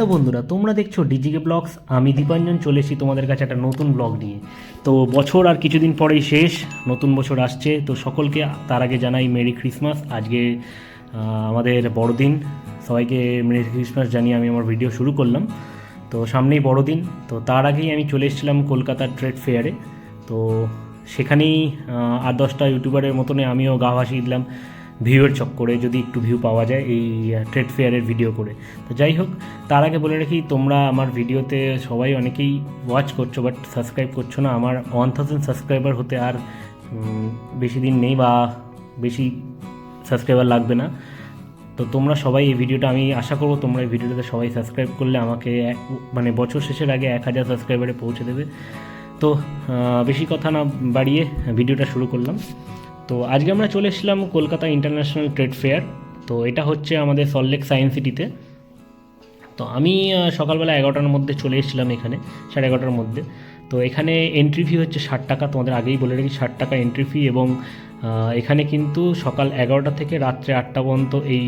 Hello বন্ধুরা, তোমরা দেখছ ডিজিকে ব্লগস। আমি দীপাঞ্জন, চলে এসেছি তোমাদের কাছে একটা নতুন ব্লগ নিয়ে। তো বছর আর কিছুদিন পরেই শেষ, নতুন বছর আসছে। তো সকলকে তার আগে জানাই মেরি ক্রিসমাস। আজকে আমাদের বড়দিন। সবাইকে মেরি ক্রিসমাস জানিয়ে আমি আমার ভিডিও শুরু করলাম। তো সামনেই বড়দিন। তো তার আগেই আমি চলে এসেছিলাম কলকাতার ট্রেড ফেয়ারে। তো সেখানেই আট দশটা ইউটিউবারের মতনে আমিও গা ভাসিয়ে দিলাম। ভিউয়ের চক্করে যদি একটু ভিউ পাওয়া যায় এই ট্রেড ফেয়ারের ভিডিও করে। তো যাই হোক, তার আগে বলে রাখি, তোমরা আমার ভিডিওতে সবাই অনেকেই ওয়াচ করছ বাট সাবস্ক্রাইব করছ না। আমার ওয়ান থাউজেন্ড সাবস্ক্রাইবার হতে আর বেশি দিন নেই বা বেশি সাবস্ক্রাইবার লাগবে না। তো তোমরা সবাই এই ভিডিওটা আমি আশা করব তোমরা এই ভিডিওটাতে সবাই সাবস্ক্রাইব করলে আমাকে মানে বছর শেষের আগে এক হাজার সাবস্ক্রাইবারে পৌঁছে দেবে। তো বেশি কথা না বাড়িয়ে ভিডিওটা শুরু করলাম। তো আজকে আমরা চলে এসেছিলাম কলকাতা ইন্টারন্যাশনাল ট্রেড ফেয়ার তো এটা হচ্ছে আমাদের সল্টলেক সায়েন্স সিটিতে তো। আমি সকালবেলা এগারোটার মধ্যে চলে এসেছিলাম এখানে, সাড়ে এগারোটার মধ্যে। তো এখানে এন্ট্রি ফি হচ্ছে ষাট টাকা, তোমাদের আগেই বলে রেখেছি ষাট টাকা এন্ট্রি ফি এবং এখানে কিন্তু সকাল এগারোটা থেকে রাত্রে আটটা পর্যন্ত এই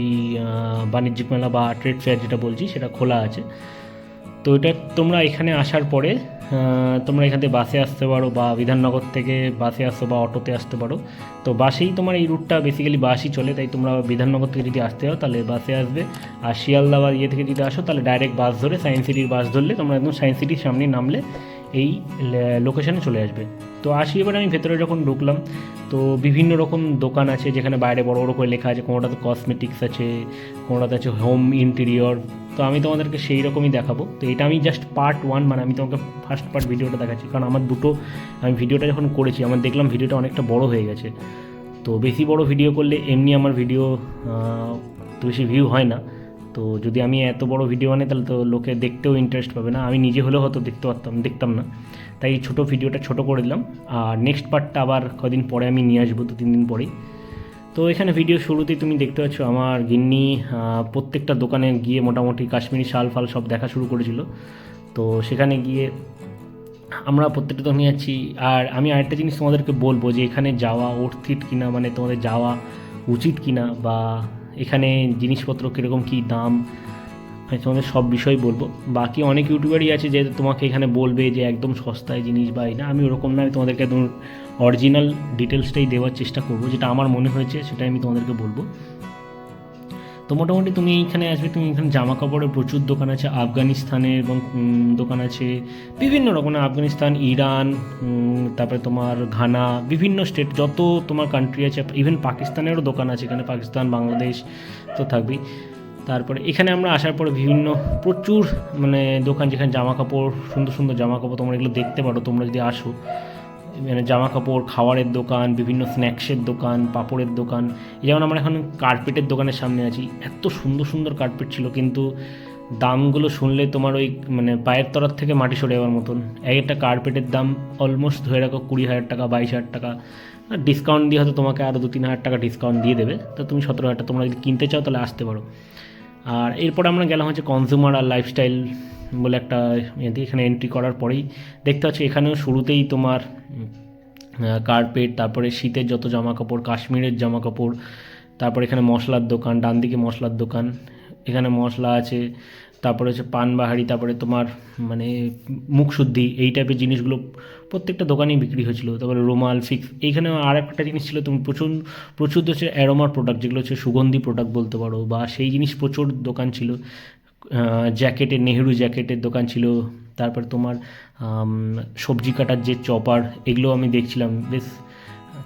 বাণিজ্যিক মেলা বা ট্রেড ফেয়ার যেটা বলছি, সেটা খোলা আছে। তো এটা তোমরা এখানে আসার পরে তোমরা এখান থেকে বাসে আসতে পারো বা বিধাননগর থেকে বাসে আসতে বা অটোতে আসতে পারো। তো বাসেই তোমার এই রুটটা বেসিক্যালি বাসই চলে, তাই তোমরা বিধাননগর থেকে যদি আসতে হও তাহলে বাসে আসবে। আর শিয়ালদা বা ইয়ে থেকে যদি আসো তাহলে ডাইরেক্ট বাস ধরে সায়েন্স সিটির বাস ধরলে তোমরা একদম সায়েন্স সিটির সামনে নামলে। এই লোকেশানে চলে আসবে। তো আসি, এবার আমি ভেতরে যখন ঢুকলাম, তো বিভিন্ন রকম দোকান আছে, যেখানে বাইরে বড় বড় করে লেখা আছে, কোনোটাতে কসমেটিক্স আছে, কোনোটাতে আছে হোম ইন্টেরিয়র তো আমি তোমাদেরকে সেই রকমই দেখাবো। তো এটা আমি জাস্ট পার্ট ওয়ান মানে আমি তোমাকে ফার্স্ট পার্ট ভিডিওটা দেখাচ্ছি। কারণ আমার দুটো, আমি ভিডিওটা যখন করেছি, আমার দেখলাম ভিডিওটা অনেকটা বড় হয়ে গেছে। তো বেশি বড় ভিডিও করলে এমনি আমার ভিডিও বেশি ভিউ হয় না। তো যদি আমি এত বড় ভিডিও আনি তাহলে তো লোকে দেখতেও ইন্টারেস্ট পাবে না। আমি নিজে হলেও হয়তো দেখতে পারতাম, দেখতাম না। তাই এই ছোটো ভিডিওটা ছোট করে দিলাম। আর নেক্সট পার্টটা আবার কদিন পরে আমি নিয়ে আসব দু তিন দিন পরেই। তো এখানে ভিডিও শুরুতেই তুমি দেখতে পাচ্ছ আমার গিন্নি প্রত্যেকটা দোকানে গিয়ে মোটামুটি কাশ্মীরি শাল ফাল সব দেখা শুরু করেছিল। তো সেখানে গিয়ে আমরা প্রত্যেকটা দোকানে যাচ্ছি। আর আমি আরেকটা জিনিস তোমাদেরকে বলব যে এখানে যাওয়া অর্থিত কিনা মানে তোমাদের যাওয়া উচিত কিনা, বা এখানে জিনিসপত্র কীরকম কী দাম? আমি তোমাদের সব বিষয় বলব। বাকি অনেক ইউটিউবারই আছে যে তোমাকে এখানে বলবে যে একদম সস্তায় জিনিস বা না, আমি ওরকম না, আমি তোমাদেরকে একদম অরিজিনাল ডিটেলসটাই দেওয়ার চেষ্টা করব। যেটা আমার মনে হয়েছে সেটাই আমি তোমাদেরকে বলব। তো মোটামুটি তুমি এইখানে আসবে, তুমি এখানে জামা কাপড়ের প্রচুর দোকান আছে আফগানিস্তানের এবং দোকান আছে বিভিন্ন রকমের, আফগানিস্তান, ইরান তারপরে তোমার ঘানা, বিভিন্ন স্টেট যত তোমার কান্ট্রি আছে ইভেন পাকিস্তানেরও দোকান আছে, এখানে পাকিস্তান, বাংলাদেশ তো থাকবেই। তারপরে এখানে আমরা আসার পরে বিভিন্ন, প্রচুর মানে দোকান যেখানে জামা কাপড় সুন্দর সুন্দর জামা কাপড় তোমরা এগুলো দেখতে পারো, তোমরা যদি আসো। মানে জামা কাপড় খাওয়ারের দোকান, বিভিন্ন স্ন্যাক্সের দোকান, পাপড়ের দোকান। যেমন আমরা এখন কার্পেটের দোকানের সামনে আছি, এত সুন্দর সুন্দর কার্পেট ছিল, কিন্তু দামগুলো শুনলে তোমার ওই মানে পায়ের তলার থেকে মাটি সরে যাওয়ার মতন। এক একটা কার্পেটের দাম অলমোস্ট ধরে রাখো কুড়ি হাজার টাকা, বাইশ হাজার টাকা। আর ডিসকাউন্ট দিয়ে হয়তো তোমাকে আরও দু তিন হাজার টাকা ডিসকাউন্ট দিয়ে দেবে। তো তুমি সতেরো হাজার টাকা, তোমরা যদি কিনতে চাও তাহলে আসতে পারো। আর এরপরে আমরা গেলাম হচ্ছে কনজিউমার আর লাইফস্টাইল বলে একটা ইয়েতে এখানে এন্ট্রি করার পরেই দেখতে পাচ্ছি এখানেও শুরুতেই তোমার কার্পেট তারপরে শীতের যত জামা কাপড় কাশ্মীরের জামা কাপড় তারপরে এখানে মশলার দোকান ডান দিকে মশলার দোকান, এখানে মশলা আছে, তারপরে হচ্ছে পানবাহারি, তারপরে তোমার মানে মুখশুদ্ধি, এই টাইপের জিনিসগুলো প্রত্যেকটা দোকানেই বিক্রি হয়েছিল। তারপরে রুমাল ফিক্স এইখানে আর একটা জিনিস ছিল, তুমি প্রচুর প্রচুর হচ্ছে অ্যারোমার প্রোডাক্ট যেগুলো হচ্ছে সুগন্ধি প্রোডাক্ট বলতে পারো, বা সেই জিনিস প্রচুর দোকান ছিল। জ্যাকেটের, নেহেরু জ্যাকেটের দোকান ছিল। তারপর তোমার সবজি কাটার যে চপার, এগুলো আমি দেখছিলাম। বেশ,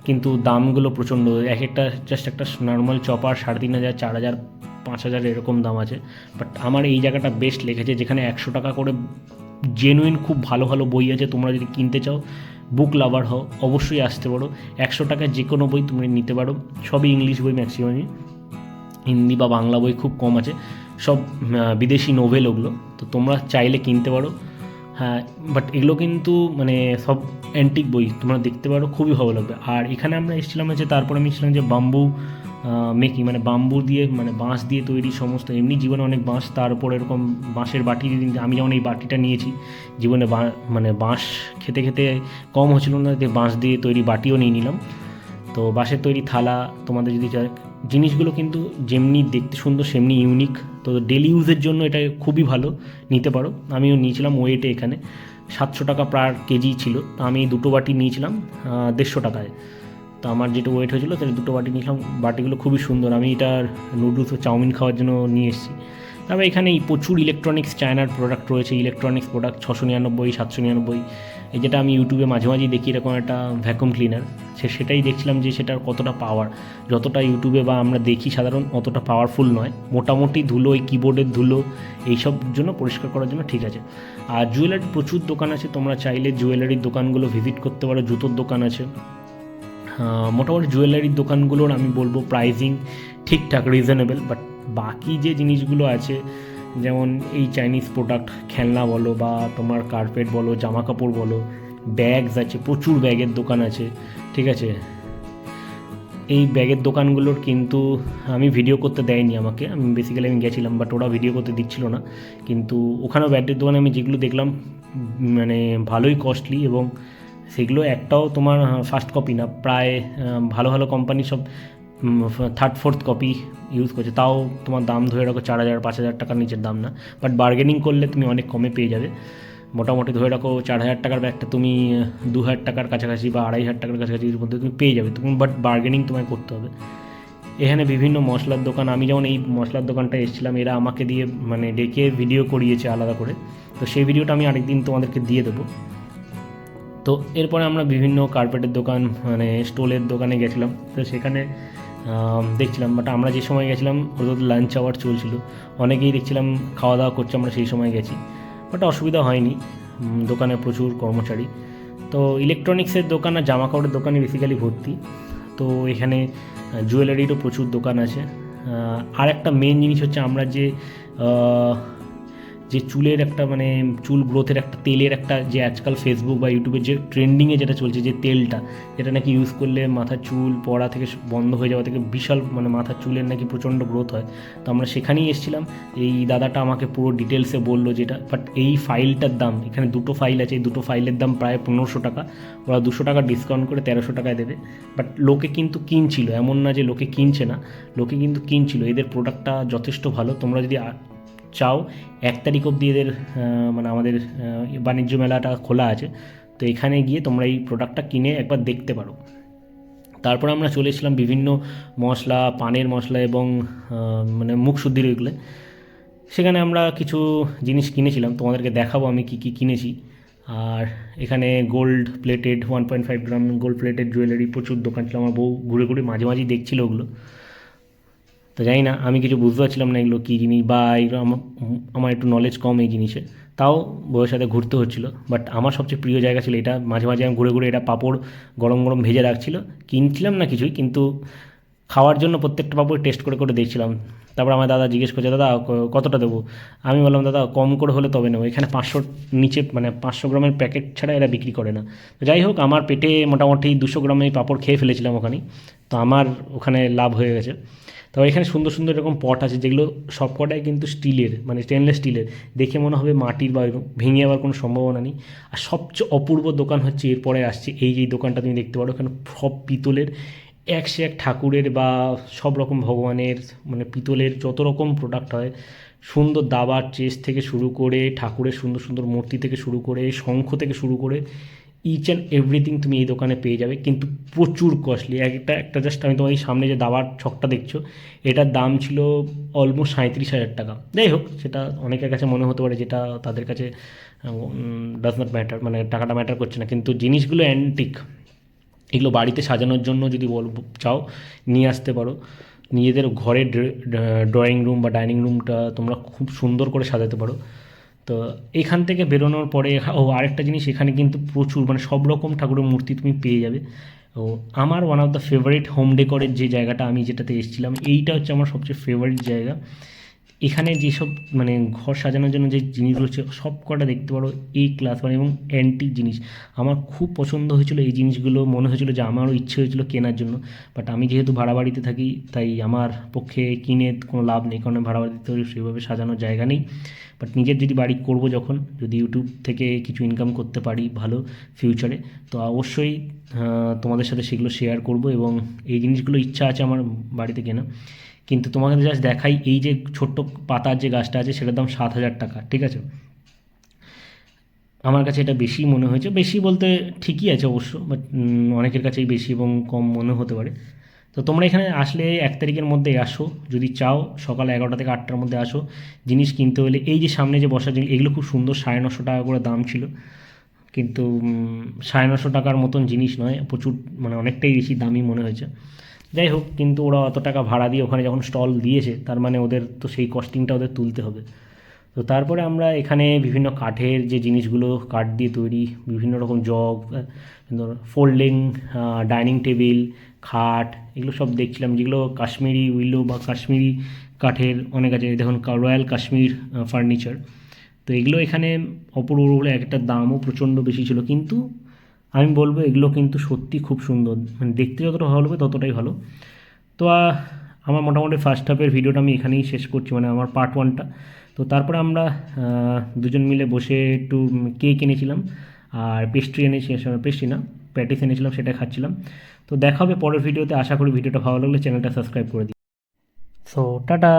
কিন্তু দামগুলো প্রচণ্ড। এক একটা জাস্ট একটা নর্মাল চপার সাড়ে তিন হাজার, চার হাজার, পাঁচ হাজার এরকম দাম আছে। বাট আমার এই জায়গাটা বেস্ট লেগেছে, যেখানে একশো টাকা করে জেনুইন খুব ভালো ভালো বই আছে। তোমরা যদি কিনতে চাও বুক লাভার হও, অবশ্যই আসতে পারো। একশো টাকায় যে কোনো বই তুমি নিতে পারো। সবই ইংলিশ বই ম্যাক্সিমামই হিন্দি বা বাংলা বই খুব কম আছে। সব বিদেশি নোভেল ওগুলো, তো তোমরা চাইলে কিনতে পারো। হ্যাঁ বাট এগুলো কিন্তু মানে সব অ্যান্টিক বই, তোমরা দেখতে পারো, খুবই ভালো লাগবে। আর এখানে আমরা এসেছিলাম হচ্ছে, তারপরে আমি এসেছিলাম যে বাম্বু মেকি মানে বাম্বু দিয়ে মানে বাঁশ দিয়ে তৈরি সমস্ত, এমনি জীবনে অনেক বাঁশ তার উপর এরকম বাঁশের বাটি আমি যেমন এই বাটিটা নিয়েছি, জীবনে মানে বাঁশ খেতে খেতে কম হচ্ছিল না, যে বাঁশ দিয়ে তৈরি বাটিও নিয়ে নিলাম। তো বাঁশের তৈরি থালা, তোমাদের যদি জিনিসগুলো কিন্তু যেমনি দেখতে সুন্দর, সেমনি ইউনিক তো ডেলি ইউজের জন্য এটা খুবই ভালো নিতে পারো। আমিও নিয়েছিলাম ওয়েটে এখানে। সাতশো টাকা পার কেজি ছিল। তো আমি দুটো বাটি নিয়েছিলাম দেড়শো টাকায়। তো আমার যেটা ওয়েট হয়েছিল তাহলে দুটো বাটি নিয়েছিলাম। বাটিগুলো খুবই সুন্দর। আমি এটার নুডলস ও চাউমিন খাওয়ার জন্য নিয়ে এসেছি। তবে এখানে প্রচুর ইলেকট্রনিক্স চায়নার প্রোডাক্ট রয়েছে। ইলেকট্রনিক্স প্রোডাক্ট ছশো নিরানব্বই, সাতশো নিরানব্বই। এই যেটা আমি ইউটিউবে মাঝে মাঝেই দেখি এরকম একটা ভ্যাকুম ক্লিনার সে সেটাই দেখছিলাম যে সেটার কতটা পাওয়ার যতটা ইউটিউবে বা আমরা দেখি সাধারণ, অতটা পাওয়ারফুল নয়। মোটামুটি ধুলো, এই কিবোর্ডের ধুলো, এইসব জন্য পরিষ্কার করার জন্য ঠিক আছে। আর জুয়েলারি প্রচুর দোকান আছে, তোমরা চাইলে জুয়েলারির দোকানগুলো ভিজিট করতে পারো, জুতোর দোকান আছে। মোটামুটি জুয়েলারির দোকানগুলোর আমি বলব প্রাইজিং ঠিকঠাক রিজনেবল বাট বাকি যে জিনিসগুলো আছে যেমন এই চাইনিজ প্রোডাক্ট খেলনা বলো বা তোমার কার্পেট বলো জামা কাপড় বলো ব্যাগস আছে, প্রচুর ব্যাগের দোকান আছে, ঠিক আছে? এই ব্যাগের দোকানগুলোর কিন্তু আমি ভিডিও করতে দেয়নি আমাকে, আমি বেসিক্যালি আমি গেছিলাম বাট ওরা ভিডিও করতে দিচ্ছিল না। কিন্তু ওখানেও ব্যাগের দোকানে আমি যেগুলো দেখলাম মানে ভালোই কস্টলি এবং সেগুলো একটাও তোমার ফার্স্ট কপি না, প্রায় ভালো ভালো কোম্পানি সব থার্ড ফোর্থ কপি ইউজ করছে। তাও তোমার দাম ধরে রাখো চার হাজার, পাঁচ হাজার টাকার নিচের দাম না। বাট বার্গেনিং করলে তুমি অনেক কমে পেয়ে যাবে। মোটামুটি ধরে রাখো চার হাজার টাকার ব্যাগটা তুমি দু হাজার টাকার কাছাকাছি বা আড়াই হাজার টাকার কাছাকাছি মধ্যে তুমি পেয়ে যাবে। তুমি বাট বার্গেনিং তোমায় করতে হবে। এখানে বিভিন্ন মশলার দোকান, আমি যেমন এই মশলার দোকানটা এসেছিলাম, এরা আমাকে দিয়ে মানে ডেকে ভিডিও করিয়েছে আলাদা করে। তো সেই ভিডিওটা আমি আরেকদিন তোমাদেরকে দিয়ে দেবো। তো এরপরে আমরা বিভিন্ন কার্পেটের দোকান মানে স্টোলের দোকানে গেছিলাম। তো সেখানে দেখছিলাম বাট আমরা যে সময় গেছিলাম, ওদের লাঞ্চ আওয়ার চলছিল। অনেকেই দেখছিলাম খাওয়া দাওয়া করছে, আমরা সেই সময় গেছি। বাট অসুবিধা হয়নি। দোকানে প্রচুর কর্মচারী। তো ইলেকট্রনিক্সের দোকান আর জামা কাপড়ের দোকানে বেসিক্যালি ভর্তি। তো এখানে জুয়েলারিরও প্রচুর দোকান আছে। আর একটা মেন জিনিস হচ্ছে আমরা যে যে চুলের একটা মানে চুল গ্রোথের একটা তেলের একটা যে আজকাল ফেসবুক বা ইউটিউবে যে ট্রেন্ডিংয়ে যেটা চলছে যে তেলটা, যেটা নাকি ইউজ করলে মাথার চুল পড়া থেকে বন্ধ হয়ে যাওয়া থেকে বিশাল মানে মাথার চুলের নাকি প্রচণ্ড গ্রোথ হয়। তো আমরা সেখানেই এসেছিলাম। এই দাদাটা আমাকে পুরো ডিটেলসে বলল যেটা বাট এই ফাইলটার দাম, এখানে দুটো ফাইল আছে, এই দুটো ফাইলের দাম প্রায় পনেরোশো টাকা। ওরা দুশো টাকা ডিসকাউন্ট করে তেরোশো টাকায় দেবে। বাট লোকে কিন্তু কিনছিল, এমন না যে লোকে কিনছে না, লোকে কিন্তু কিনছিল। এদের প্রোডাক্টটা যথেষ্ট ভালো। তোমরা যদি চাও, এক তারিখ অবধি এদের মানে আমাদের বাণিজ্য মেলাটা খোলা আছে। তো এখানে গিয়ে তোমরা এই প্রোডাক্টটা কিনে একবার দেখতে পারো। তারপর আমরা চলে এসেছিলাম বিভিন্ন মশলা, পানের মশলা এবং মানে মুখ শুদ্ধির ওইগুলো। সেখানে আমরা কিছু জিনিস কিনেছিলাম। তোমাদেরকে দেখাবো আমি কী কী কিনেছি। আর এখানে gold plated one point five gram gold plated jewellery প্রচুর দোকান ছিল। আমার বউ ঘুরে ঘুরে মাঝে মাঝেই দেখছিল ওগুলো। তো জানি না, আমি কিছু বুঝতে পারছিলাম না এগুলো কী জিনিস বা এগুলো আমার একটু নলেজ কম এই জিনিসে। তাও বউয়ের সাথে ঘুরতে হচ্ছিল বাট আমার সবচেয়ে প্রিয় জায়গা ছিল এটা, মাঝে মাঝে আমি ঘুরে ঘুরে এটা পাঁপড় গরম গরম ভেজে রাখছিল। কিনছিলাম না কিছুই, কিন্তু খাওয়ার জন্য প্রত্যেকটা পাঁপড় টেস্ট করে করে দেখছিলাম। তারপর আমার দাদা জিজ্ঞেস করছে, দাদা কতটা দেবো? আমি বললাম, দাদা, কম করে হলে তবে নেব, এখানে পাঁচশোর নিচে মানে পাঁচশো গ্রামের প্যাকেট ছাড়া এরা বিক্রি করে না। যাই হোক, আমার পেটে মোটামুটি দুশো গ্রামের পাঁপড় খেয়ে ফেলেছিলাম ওখানে তো আমার ওখানে লাভ হয়ে গেছে। তো এখানে সুন্দর সুন্দর এরকম পট আছে যেগুলো সবকটাই কিন্তু স্টিলের মানে স্টেনলেস স্টিলের দেখে মনে হবে মাটির বা ভেঙে যাওয়ার কোনো সম্ভাবনা নেই। আর সবচেয়ে অপূর্ব দোকান হচ্ছে, এরপরে আসছে এই যে দোকানটা তুমি দেখতে পারো এখানে সব পিতলের, এক সে এক ঠাকুরের বা সব রকম ভগবানের মানে পিতলের যত রকম প্রোডাক্ট হয়, সুন্দর দাবার চেস থেকে শুরু করে ঠাকুরের সুন্দর সুন্দর মূর্তি থেকে শুরু করে, শঙ্খ থেকে শুরু করে ইচ অ্যান্ড এভরিথিং তুমি এই দোকানে পেয়ে যাবে, কিন্তু প্রচুর কস্টলি একটা একটা জাস্ট আমি তোমার এই সামনে যে দাবার ছকটা দেখছ, এটার দাম ছিল অলমোস্ট সাঁত্রিশ হাজার টাকা। যাই হোক, সেটা অনেকের কাছে মনে হতে পারে যেটা তাদের কাছে ডাজ নট ম্যাটার মানে টাকাটা ম্যাটার করছে না। কিন্তু জিনিসগুলো অ্যান্টিক এগুলো বাড়িতে সাজানোর জন্য যদি বল, চাও, নিয়ে আসতে পারো। নিজেদের ঘরের ড্রয়িং রুম বা ডাইনিং রুমটা তোমরা খুব সুন্দর করে সাজাতে পারো। তো এখান থেকে বেরোনোর পরে ও আরেকটা জিনিস, এখানে কিন্তু প্রচুর মানে সব রকম ঠাকুরের মূর্তি তুমি পেয়ে যাবে। ও আমার one of the favourite home ডেকোরের যে জায়গাটা আমি যেটাতে এসেছিলাম, এইটা হচ্ছে আমার সবচেয়ে ফেভারিট জায়গা। এখানে যেসব মানে ঘর সাজানোর জন্য যে জিনিসগুলো হচ্ছে, সব কটা দেখতে পারো এই ক্লাস মানে এবং অ্যান্টিক জিনিস। আমার খুব পছন্দ হয়েছিল এই জিনিসগুলো, মনে হয়েছিল যে আমারও ইচ্ছে হয়েছিল কেনার জন্য। বাট আমি যেহেতু ভাড়া বাড়িতে থাকি, তাই আমার পক্ষে কিনে কোনো লাভ নেই, কারণ ভাড়া বাড়িতে সেভাবে সাজানোর জায়গা নেই। বাট নিজের যদি বাড়ি করব যখন, যদি ইউটিউব থেকে কিছু ইনকাম করতে পারি ভালো ফিউচারে তো অবশ্যই তোমাদের সাথে সেগুলো শেয়ার করব এবং এই জিনিসগুলো ইচ্ছা আছে আমার বাড়িতে কেনা। কিন্তু তোমাকে জাস্ট দেখাই এই যে ছোট্ট পাতার যে গাছটা আছে, সেটার দাম সাত হাজার টাকা, ঠিক আছে? আমার কাছে এটা বেশি মনে হয়েছে, বেশি বলতে ঠিকই আছে অবশ্য বাট অনেকের কাছেই বেশি এবং কম মনে হতে পারে। তো তোমরা এখানে আসলে এক তারিখের মধ্যে আসো, যদি চাও সকাল এগারোটা থেকে আটটার মধ্যে আসো। জিনিস কিনতে হলে এই যে সামনে যে বসার জিনিস, এগুলো খুব সুন্দর সাড়ে নশো টাকা করে দাম ছিল। কিন্তু সাড়ে নশো টাকার মতন জিনিস নয়, প্রচুর মানে অনেকটাই বেশি দামি মনে হয়েছে। যাই হোক, কিন্তু ওরা অত টাকা ভাড়া দিয়ে ওখানে যখন স্টল দিয়েছে, তার মানে ওদের তো সেই কস্টিংটা ওদের তুলতে হবে। তো তারপরে আমরা এখানে বিভিন্ন কাঠের যে জিনিসগুলো, কাঠ দিয়ে তৈরি বিভিন্ন রকম জগ ফোল্ডিং ডাইনিং টেবিল খাট, এগুলো সব দেখছিলাম, যেগুলো কাশ্মীরি উইলো বা কাশ্মীরি কাঠের অনেক আছে। দেখুন রয়্যাল কাশ্মীর ফার্নিচার তো এগুলো এখানে অপূর্ব একটা দামও প্রচণ্ড বেশি ছিল। কিন্তু আমি বলব এগুলো কিন্তু সত্যি খুব সুন্দর। মানে দেখতে যতটা ভালো হবে ততটাই ভালো। তো আমার মোটামুটি ফার্স্ট হাফের ভিডিওটা আমি এখানেই শেষ করছি। মানে আমার পার্ট ওয়ানটা তো তারপরে আমরা দুজন মিলে বসে একটু কেক এনেছিলাম। আর পেস্ট্রি এনেছি পেস্ট্রি না প্যাটিস এনেছিলাম, সেটা খাচ্ছিলাম। তো দেখা হবে পরের ভিডিওতে। আশা করি ভিডিওটা ভালো লাগলে চ্যানেলটা সাবস্ক্রাইব করে দিই সো টাটা!